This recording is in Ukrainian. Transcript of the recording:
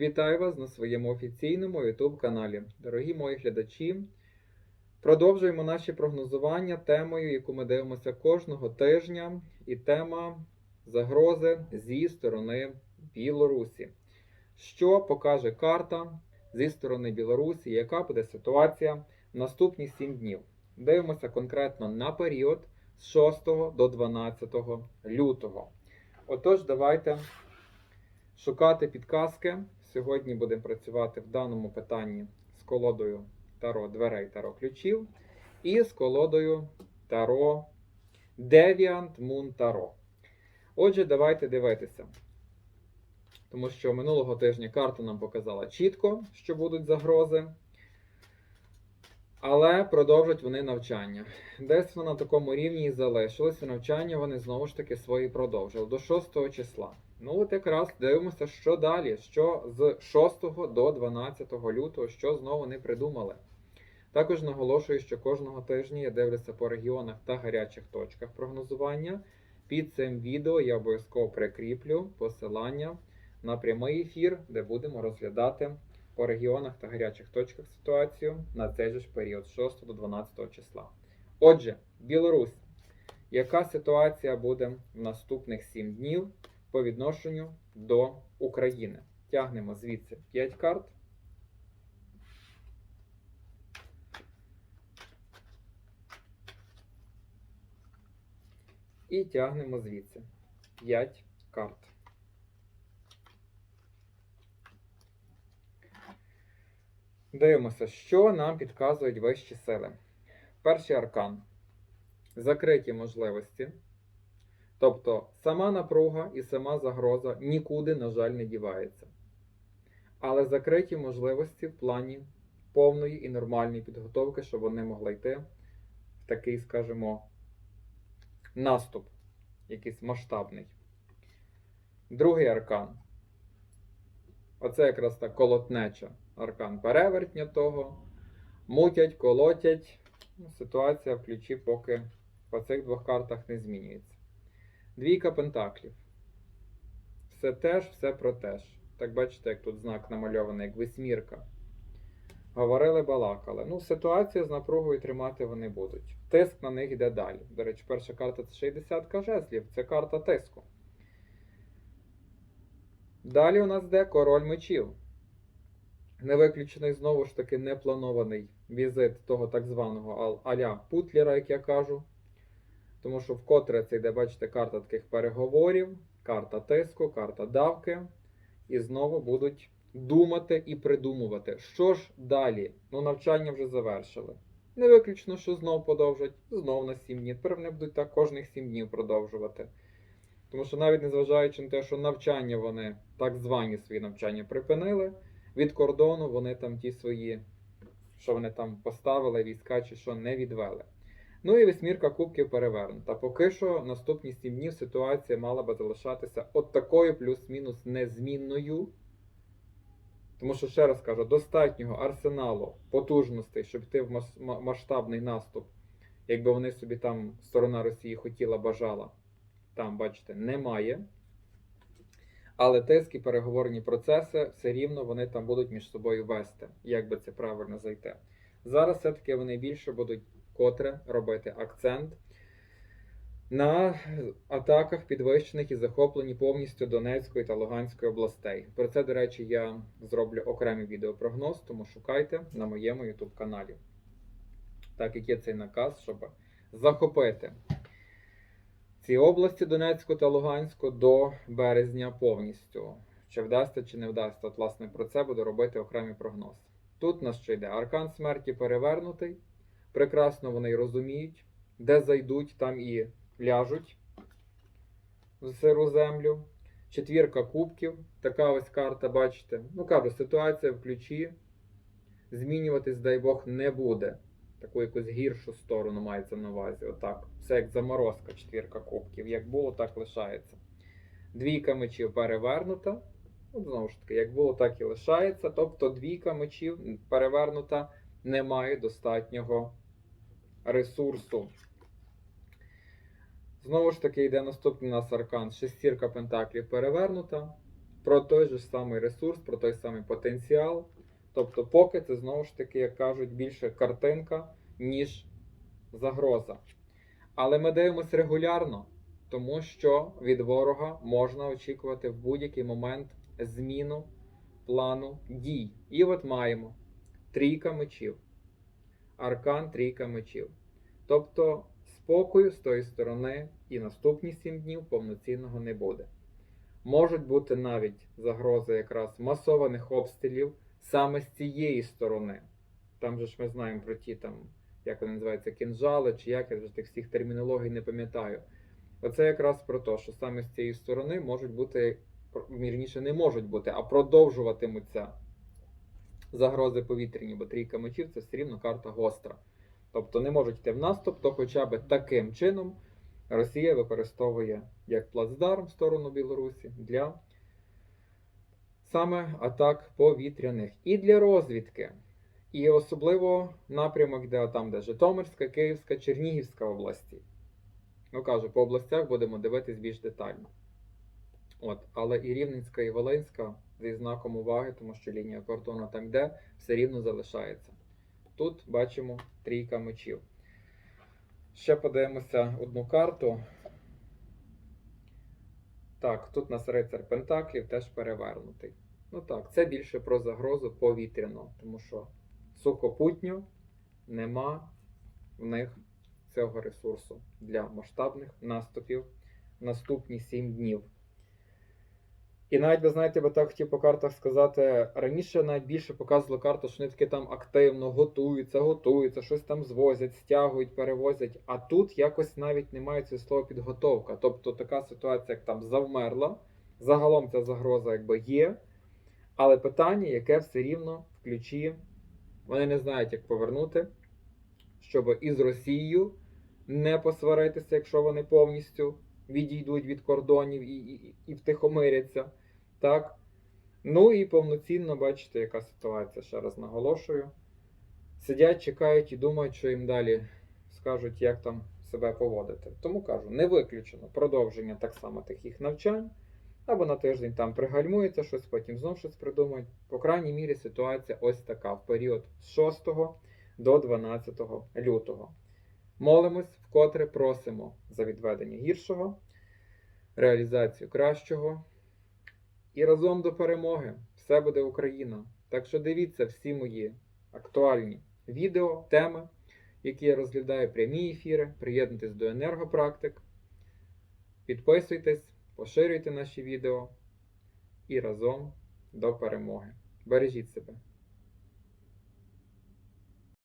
Вітаю вас на своєму офіційному YouTube каналі. Дорогі мої глядачі. Продовжуємо наші прогнозування темою, яку ми дивимося кожного тижня, і тема загрози зі сторони Білорусі. Що покаже карта зі сторони Білорусі, яка буде ситуація в наступні 7 днів? Дивимося конкретно на період з 6 до 12 лютого. Отож, давайте шукати підказки. Сьогодні будемо працювати в даному питанні з колодою Таро дверей Таро ключів і з колодою Таро Deviant Moon Таро. Отже, давайте дивитися. Тому що минулого тижня карта нам показала чітко, що будуть загрози. Але продовжать вони навчання. Десь вони на такому рівні і залишилися. Навчання вони знову ж таки свої продовжили до 6 числа. Ну, от якраз дивимося, що далі, що з 6 до 12 лютого, що знову не придумали. Також наголошую, що кожного тижня я дивлюся по регіонах та гарячих точках прогнозування. Під цим відео я обов'язково прикріплю посилання на прямий ефір, де будемо розглядати по регіонах та гарячих точках ситуацію на цей же ж період з 6 до 12 числа. Отже, Білорусь. Яка ситуація буде в наступних 7 днів по відношенню до України? Тягнемо звідси 5 карт. І тягнемо звідси 5 карт. Дивимося, що нам підказують вищі сили. Перший аркан. Закриті можливості. Тобто сама напруга і сама загроза нікуди, на жаль, не дівається. Але закриті можливості в плані повної і нормальної підготовки, щоб вони могли йти в такий, скажімо, наступ, якийсь масштабний. Другий аркан. Оце якраз та колотнеча. Аркан перевертня того. Мутять, колотять. Ну, Ситуація в ключі поки по цих двох картах не змінюється. Двійка пентаклів. Все теж, все про теж. Так бачите, як тут знак намальований, як восьмірка. Говорили, балакали. Ну, ситуацію з напругою тримати вони будуть. Тиск на них йде далі. До речі, перша карта це 60 жезлів, це карта тиску. Далі у нас йде король мечів. Не виключений знову ж таки непланований візит того так званого аля Путлера, як я кажу. Тому що вкотре це йде, бачите, карта таких переговорів, карта тиску, карта давки. І знову будуть думати і придумувати, що ж далі. Ну, навчання вже завершили. Не виключно, що знов подовжать, знов на 7 днів. Тепер вони будуть так кожних 7 днів продовжувати. Тому що навіть незважаючи на те, що навчання вони, так звані свої навчання, припинили, від кордону вони там ті свої, що вони там поставили, війська чи що не відвели. Ну і восьмірка кубків перевернута. Поки що наступні 7 днів ситуація мала би залишатися от такою плюс-мінус незмінною. Тому що, ще раз кажу, достатнього арсеналу потужностей, щоб йти в масштабний наступ, якби вони собі там сторона Росії хотіла, бажала. Там, бачите, немає. Але тиск і переговорні процеси все рівно вони там будуть між собою вести, як би це правильно зайти. Зараз все-таки вони більше будуть котре робити акцент на атаках підвищених і захоплені повністю Донецької та Луганської областей. Про це, до речі, я зроблю окремий відеопрогноз, тому шукайте на моєму YouTube каналі. Так як є цей наказ, щоб захопити ці області Донецьку та Луганську до березня повністю. Чи вдасться, чи не вдасться. От, власне, про це буду робити окремий прогноз. Тут на що йде? Аркан смерті перевернутий. Прекрасно вони розуміють, де зайдуть, там і ляжуть в сиру землю. Четвірка кубків. Така ось карта, бачите. Ну, кажу, ситуація в ключі. Змінюватись, дай Бог, не буде. Таку якусь гіршу сторону мається на увазі. Отак. Все як заморозка, четвірка кубків. Як було, так лишається. Двійка мечів перевернута. От знову ж таки, як було, так і лишається. Тобто двійка мечів перевернута не має достатнього ресурсу. Знову ж таки, йде наступний у нас аркан. Шестірка пентаклів перевернута. про той же самий ресурс, про той самий потенціал. Тобто, поки це знову ж таки, як кажуть, більше картинка, ніж загроза. Але ми дивимося регулярно, тому що від ворога можна очікувати в будь-який момент зміну плану дій. І от маємо трійка мечів, аркан трійка мечів. Тобто спокою з тої сторони і наступні сім днів повноцінного не буде. Можуть бути навіть загрози якраз масованих обстрілів саме з цієї сторони. Там же ж ми знаємо про ті там, як вони називаються, кінжали, чи як я вже тих всіх термінологій не пам'ятаю. Оце якраз про те, що саме з цієї сторони можуть бути, вірніше, не можуть бути, а продовжуватимуться загрози повітряні, бо трійка мечів це все рівно карта гостра. Тобто не можуть йти в наступ, то хоча б таким чином Росія використовує як плацдарм в сторону Білорусі для саме атак повітряних і для розвідки. І особливо напрямок, де там, де Житомирська, Київська, Чернігівська області. Ну кажу, по областях будемо дивитись більш детально. От, але і Рівненська, і Волинська зі знаком уваги, тому що лінія кордону там йде, все рівно залишається. Тут бачимо трійка мечів. Ще подивимося одну карту. Так, тут у нас рицар Пентаклів теж перевернутий. Ну так, це більше про загрозу повітряну, тому що сухопутньо нема в них цього ресурсу для масштабних наступів наступні 7 днів. І навіть, ви знаєте, би так хотів по картах сказати, раніше навіть більше показували карту, що вони таки там активно готуються, готуються, щось там звозять, стягують, перевозять. А тут якось навіть немає цього слова підготовка. Тобто така ситуація, як там завмерла. Загалом ця загроза якби є. Але питання, яке все рівно в ключі, вони не знають, як повернути, щоб із Росією не посваритися, якщо вони повністю відійдуть від кордонів і, і, і втихомиряться. Так? Ну і повноцінно бачите, яка ситуація, ще раз наголошую. Сидять, чекають і думають, що їм далі скажуть, як там себе поводити. Тому кажу, не виключено продовження так само їх навчань. Або на тиждень там пригальмується щось, потім знов щось придумають. По крайній мірі ситуація ось така в період з 6 до 12 лютого. Молимось, вкотре просимо за відведення гіршого, реалізацію кращого. І разом до перемоги. Все буде Україна. Так що дивіться всі мої актуальні відео, теми, які я розглядаю, прямі ефіри. Приєднуйтесь до енергопрактик. Підписуйтесь, поширюйте наші відео і разом до перемоги. Бережіть себе.